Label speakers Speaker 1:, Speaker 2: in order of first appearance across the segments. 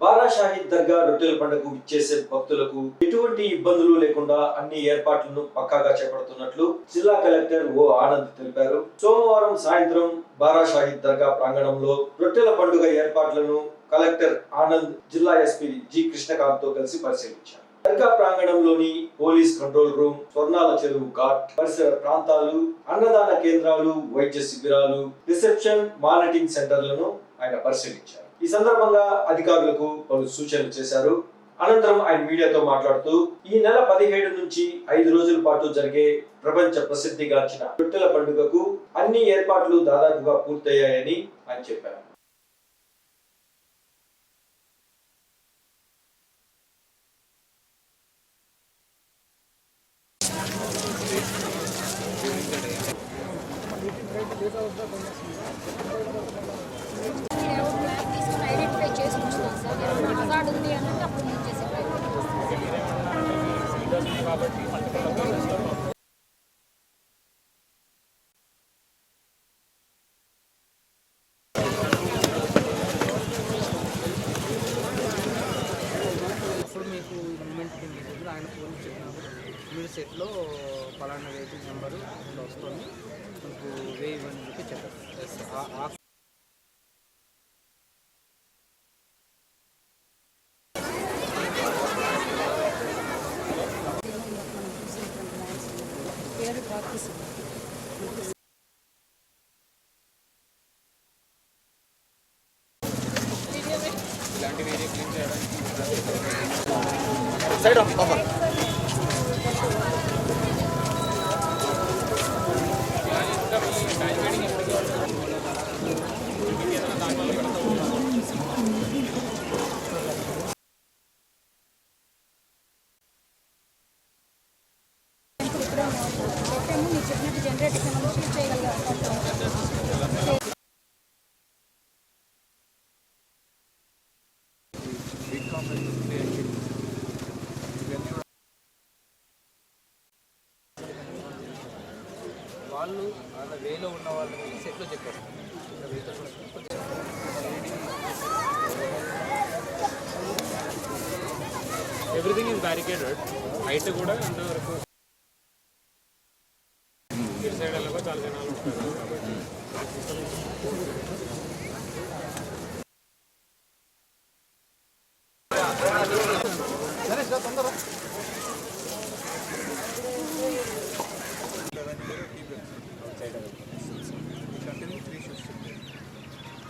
Speaker 1: బారా షాహీద్ దర్గా రొట్టెల పండుగకు ఇచ్చేసే భక్తులకు ఎటువంటి ఇబ్బందులు లేకుండా అన్ని ఏర్పాట్లను పక్కాగా చేపడుతున్నట్లు జిల్లా కలెక్టర్ ఓ ఆనంద్ తెలిపారు. సోమవారం సాయంత్రం బారాషాహిద్ దర్గా ప్రాంగణంలో రొట్టెల పండుగ ఏర్పాట్లను కలెక్టర్ ఆనంద్ జిల్లా ఎస్పీ జి కృష్ణకాంత్తో కలిసి పరిశీలించారు. దర్గా ప్రాంగణంలోని పోలీస్ కంట్రోల్ రూమ్ స్వర్ణాల చెరువు ఘాట్ పరిసర ప్రాంతాలు అన్నదాన కేంద్రాలు వైద్య శిబిరాలు రిసెప్షన్ మానిటరింగ్ సెంటర్లను ఆయన పరిశీలించారు. ఈ సందర్భంగా అధికారులకు పలు సూచనలు చేశారు. అనంతరం ఆయన మీడియాతో మాట్లాడుతూ ఈ నెల పదిహేడు నుంచి ఐదు రోజుల పాటు జరిగే ప్రపంచ ప్రసిద్ధిగాంచిన రొట్టెల పండుగకు అన్ని ఏర్పాట్లు దాదాపుగా పూర్తయ్యాయని ఆయన చెప్పారు.
Speaker 2: కాబట్టి మీకు ఆయన ఫోన్ చెప్పినప్పుడు మీరు సెట్లో పలానా వెహికల్ నెంబరు వస్తుంది. మీకు వే ఇవ్వని చెప్పి చెప్పారు.
Speaker 3: చెప్పాము
Speaker 2: వాళ్ళు వాళ్ళ వేలో ఉన్న వాళ్ళని సెట్లో చెప్పారు
Speaker 4: ఎవ్రీథింగ్ ఇస్ బ్యారికేటెడ్ హైట్ కూడా ఇంతవరకు ఇటు సైడ్ వెళ్ళగా చాలా జనాలు ఉంటారు. కాబట్టి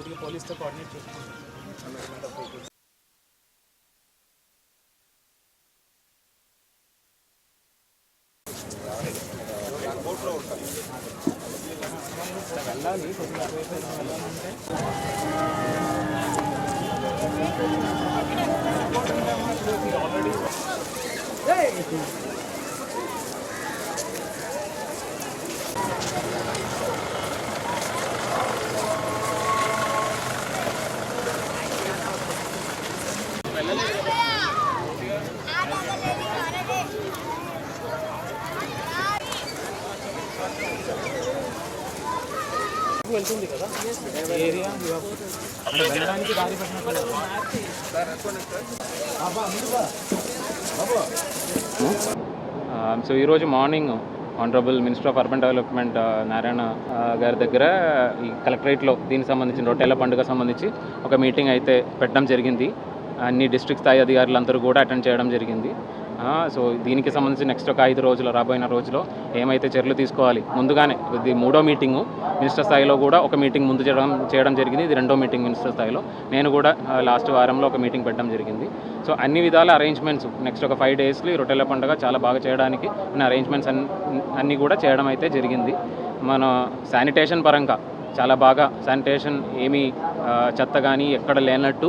Speaker 4: కొద్దిగా పోలీస్తో కోఆర్డినేట్ చేసుకుంటాం వెళ్ళాలి కొద్దిగా అటువైపు ఏదైనా వెళ్ళాలంటే ఆల్రెడీ సో ఈరోజు morning honourable minister of urban development Narayana గారి దగ్గర ఈ కలెక్టరేట్లో దీనికి సంబంధించిన రొట్టెల పండుగ సంబంధించి ఒక మీటింగ్ అయితే పెట్టడం జరిగింది. అన్ని డిస్ట్రిక్ట్ స్థాయి అధికారులు అందరూ కూడా అటెండ్ చేయడం జరిగింది. సో దీనికి సంబంధించి నెక్స్ట్ ఒక ఐదు రోజులు రాబోయిన రోజులో ఏమైతే చర్యలు తీసుకోవాలి ముందుగానే ఇది మూడో మీటింగు మినిస్టర్ స్థాయిలో కూడా ఒక మీటింగ్ ముందు చేయడం చేయడం జరిగింది. ఇది రెండో మీటింగ్ మినిస్టర్ స్థాయిలో. నేను కూడా లాస్ట్ వారంలో ఒక మీటింగ్ పెట్టడం జరిగింది. సో అన్ని విధాల అరేంజ్మెంట్స్ నెక్స్ట్ ఒక ఫైవ్ డేస్లో ఈ రొట్టెల పండుగ చాలా బాగా చేయడానికి ఉన్న అరేంజ్మెంట్స్ అన్ని అన్నీ కూడా చేయడం అయితే జరిగింది. మన శానిటేషన్ పరంగా చాలా బాగా శానిటేషన్ ఏమీ చెత్త కానీ ఎక్కడ లేనట్టు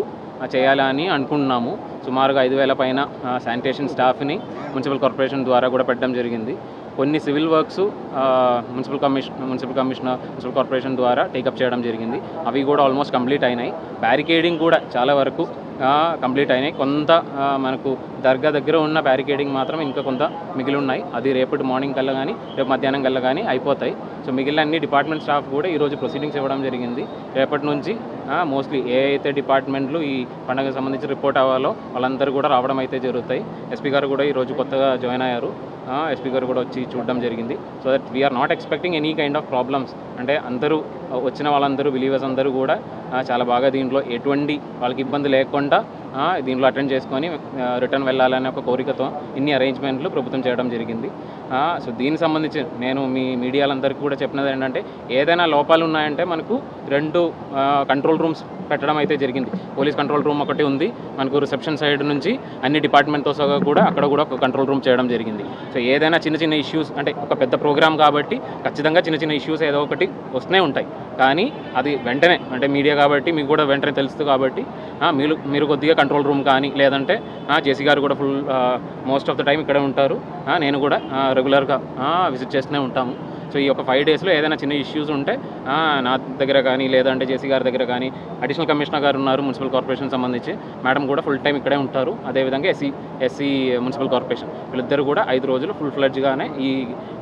Speaker 4: చేయాలని అనుకుంటున్నాము. సుమారుగా ఐదు వేల పైన శానిటేషన్ స్టాఫ్ని మున్సిపల్ కార్పొరేషన్ ద్వారా కూడా పెట్టడం జరిగింది. కొన్ని civil works municipal commission municipal commissioner municipal corporation ద్వారా టేకప్ చేయడం జరిగింది. అవి కూడా ఆల్మోస్ట్ కంప్లీట్ అయినాయి. బ్యారికేడింగ్ కూడా చాలా వరకు కంప్లీట్ అయినాయి. కొంత మనకు దర్గా దగ్గర ఉన్న బ్యారికేడింగ్ మాత్రం ఇంకా కొంత మిగిలి ఉన్నాయి. అది రేపటి మార్నింగ్ కల్లా కానీ రేపు మధ్యాహ్నం కల్లా కానీ అయిపోతాయి. సో మిగిలిన అన్ని డిపార్ట్మెంట్ స్టాఫ్ కూడా ఈరోజు ప్రొసీడింగ్స్ ఇవ్వడం జరిగింది. రేపటి నుంచి మోస్ట్లీ ఏ అయితే డిపార్ట్మెంట్లు ఈ పండుగకు సంబంధించి రిపోర్ట్ అవ్వాలో వాళ్ళందరూ కూడా రావడం అయితే జరుగుతాయి. ఎస్పీ గారు కూడా ఈరోజు కొత్తగా జాయిన్ అయ్యారు. ఎస్పీ గారు కూడా వచ్చి చూడడం జరిగింది. So that we are not expecting any kind of problems అంటే అందరూ వచ్చిన వాళ్ళందరూ బిలీవర్స్ అందరూ కూడా చాలా బాగా దీంట్లో ఎటువంటి వాళ్ళకి ఇబ్బంది లేకుండా దీనిలో దీంట్లో అటెండ్ చేసుకొని రిటర్న్ వెళ్ళాలనే ఒక కోరికతో ఇన్ని అరేంజ్మెంట్లు ప్రభుత్వం చేయడం జరిగింది. సో దీనికి సంబంధించి నేను మీ మీడియాలందరికీ కూడా చెప్పినది ఏంటంటే ఏదైనా లోపాలు ఉన్నాయంటే మనకు రెండు కంట్రోల్ రూమ్స్ పెట్టడం అయితే జరిగింది. పోలీస్ కంట్రోల్ రూమ్ ఒకటి ఉంది మనకు రిసెప్షన్ సైడ్ నుంచి అన్ని డిపార్ట్మెంట్తో సహా కూడా అక్కడ కూడా ఒక కంట్రోల్ రూమ్ చేయడం జరిగింది. సో ఏదైనా చిన్న చిన్న ఇష్యూస్ అంటే ఒక పెద్ద ప్రోగ్రామ్ కాబట్టి ఖచ్చితంగా చిన్న చిన్న ఇష్యూస్ ఏదో ఒకటి వస్తూనే ఉంటాయి. కానీ అది వెంటనే అంటే మీడియా కాబట్టి మీకు కూడా వెంటనే తెలుస్తుంది కాబట్టి మీరు మీరు కొద్దిగా కంట్రోల్ రూమ్ కానీ లేదంటే జేసీ గారు కూడా full most of the time ఇక్కడే ఉంటారు. నేను కూడా రెగ్యులర్గా విజిట్ చేస్తూనే ఉంటాము. సో ఈ యొక్క ఫైవ్ డేస్లో ఏదైనా చిన్న ఇష్యూస్ ఉంటే నా దగ్గర కానీ లేదంటే జేసీ గారి దగ్గర కానీ అడిషనల్ కమిషనర్ గారు ఉన్నారు మున్సిపల్ కార్పొరేషన్ సంబంధించి మేడం కూడా ఫుల్ టైం ఇక్కడే ఉంటారు. అదేవిధంగా ఎస్సీ ఎస్సీ మున్సిపల్ కార్పొరేషన్ వీళ్ళిద్దరు కూడా ఐదు రోజులు ఫుల్ ఫ్లెడ్జ్గానే ఈ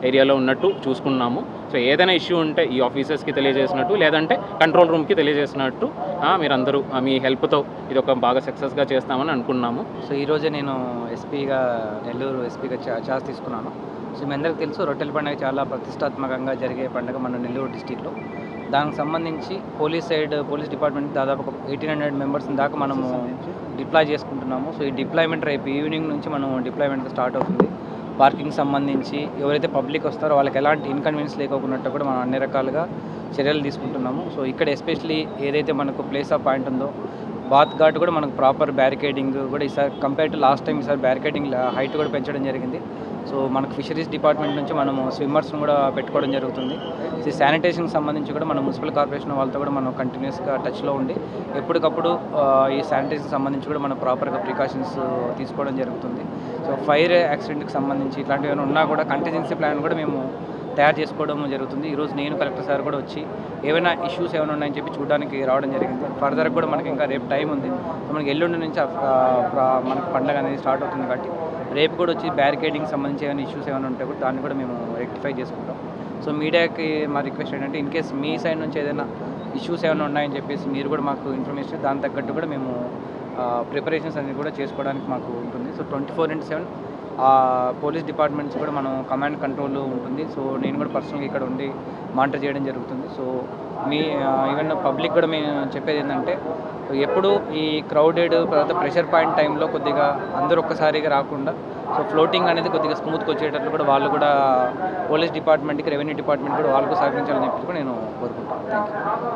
Speaker 4: ఏరియాలో ఉన్నట్టు చూసుకున్నాము. సో ఏదైనా ఇష్యూ ఉంటే ఈ ఆఫీసర్స్కి తెలియజేసినట్టు లేదంటే కంట్రోల్ రూమ్కి తెలియజేసినట్టు ఆ, మీరందరూ ఆ, మీ హెల్ప్తో ఇది ఒక బాగా సక్సెస్గా చేస్తామని అనుకున్నాము.
Speaker 5: సో ఈరోజే నేను ఎస్పీగా నెల్లూరు ఎస్పీగా చా ఛార్జ్ తీసుకున్నాను. సో మీ అందరికీ తెలుసు రొట్టెల పండుగ చాలా ప్రతిష్టాత్మకంగా జరిగే పండుగ మన నెల్లూరు డిస్టిక్లో. దానికి సంబంధించి పోలీస్ సైడ్ పోలీస్ డిపార్ట్మెంట్ దాదాపు ఒక ఎయిటీన్ హండ్రెడ్ మెంబర్స్ దాకా మనము డిప్లాయ్ చేసుకుంటున్నాము. సో ఈ డిప్లాయ్మెంట్ రేపు ఈవినింగ్ నుంచి మనం డిప్లాయ్మెంట్ స్టార్ట్ అవుతుంది. పార్కింగ్ సంబంధించి ఎవరైతే పబ్లిక్ వస్తారో వాళ్ళకి ఎలాంటి ఇన్కన్వీనియన్స్ లేకోకున్నట్టు కూడా మనం అన్ని రకాలుగా చర్యలు తీసుకుంటున్నాము. సో ఇక్కడ ఎస్పెషలీ ఏదైతే మనకు ప్లేస్ ఆఫ్ పాయింట్ ఉందో బాత్ ఘాట్ కూడా మనకు ప్రాపర్ బ్యారికేడింగ్ కూడా ఈసారి కంపేర్ టు లాస్ట్ టైం ఈసారి బ్యారికేడింగ్ హైట్ కూడా పెంచడం జరిగింది. సో మనకు ఫిషరీస్ డిపార్ట్మెంట్ నుంచి మనము స్విమ్మర్స్ని కూడా పెట్టుకోవడం జరుగుతుంది. ఈ శానిటేషన్కి సంబంధించి కూడా మన మున్సిపల్ కార్పొరేషన్ వాళ్ళతో కూడా మనం కంటిన్యూస్గా టచ్లో ఉండి ఎప్పటికప్పుడు ఈ శానిటేషన్కి సంబంధించి కూడా మనం ప్రాపర్గా ప్రికాషన్స్ తీసుకోవడం జరుగుతుంది. సో ఫైర్ యాక్సిడెంట్కి సంబంధించి ఇట్లాంటివి ఏమైనా ఉన్నా కూడా కంటిజెన్సీ ప్లాన్ కూడా మేము తయారు చేసుకోవడం జరుగుతుంది. ఈరోజు నేను కలెక్టర్ సార్ కూడా వచ్చి ఏమైనా ఇష్యూస్ ఏమైనా ఉన్నాయని చెప్పి చూడడానికి రావడం జరిగింది. ఫర్దర్ కూడా మనకి ఇంకా రేపు టైం ఉంది. సో మనకి ఎల్లుండి నుంచి ఆ, మనకి పండగ అనేది స్టార్ట్ అవుతుంది కాబట్టి రేపు కూడా వచ్చి బ్యారికేడింగ్ సంబంధించి ఏమైనా ఇష్యూస్ ఏమైనా ఉంటే కూడా దాన్ని కూడా మేము రెక్టిఫై చేసుకుంటాం. సో మీడియాకి మా రిక్వెస్ట్ ఏంటంటే ఇన్ కేస్ మీ సైడ్ నుంచి ఏదైనా ఇష్యూస్ ఏమైనా ఉన్నాయని చెప్పేసి మీరు కూడా మాకు ఇన్ఫర్మేషన్ దాని తగ్గట్టు కూడా మేము ప్రిపరేషన్స్ అనేది కూడా చేసుకోవడానికి మాకు ఉంటుంది. So twenty four into seven police departments కూడా మనం కమాండ్ కంట్రోల్లో ఉంటుంది. సో నేను కూడా పర్సనల్గా ఇక్కడ ఉండి మానిటర్ చేయడం జరుగుతుంది. సో మీ ఈవెన్ పబ్లిక్ కూడా మేము చెప్పేది ఏంటంటే ఎప్పుడు ఈ క్రౌడెడ్ తర్వాత ప్రెషర్ పాయింట్ టైంలో కొద్దిగా అందరూ ఒక్కసారిగా రాకుండా సో ఫ్లోటింగ్ అనేది కొద్దిగా స్మూత్గా వచ్చేటట్లు కూడా వాళ్ళు కూడా పోలీస్ డిపార్ట్మెంట్కి రెవెన్యూ డిపార్ట్మెంట్ కూడా వాళ్ళకు సహకరించాలని చెప్పి కూడా నేను కోరుకుంటాను థ్యాంక్ యూ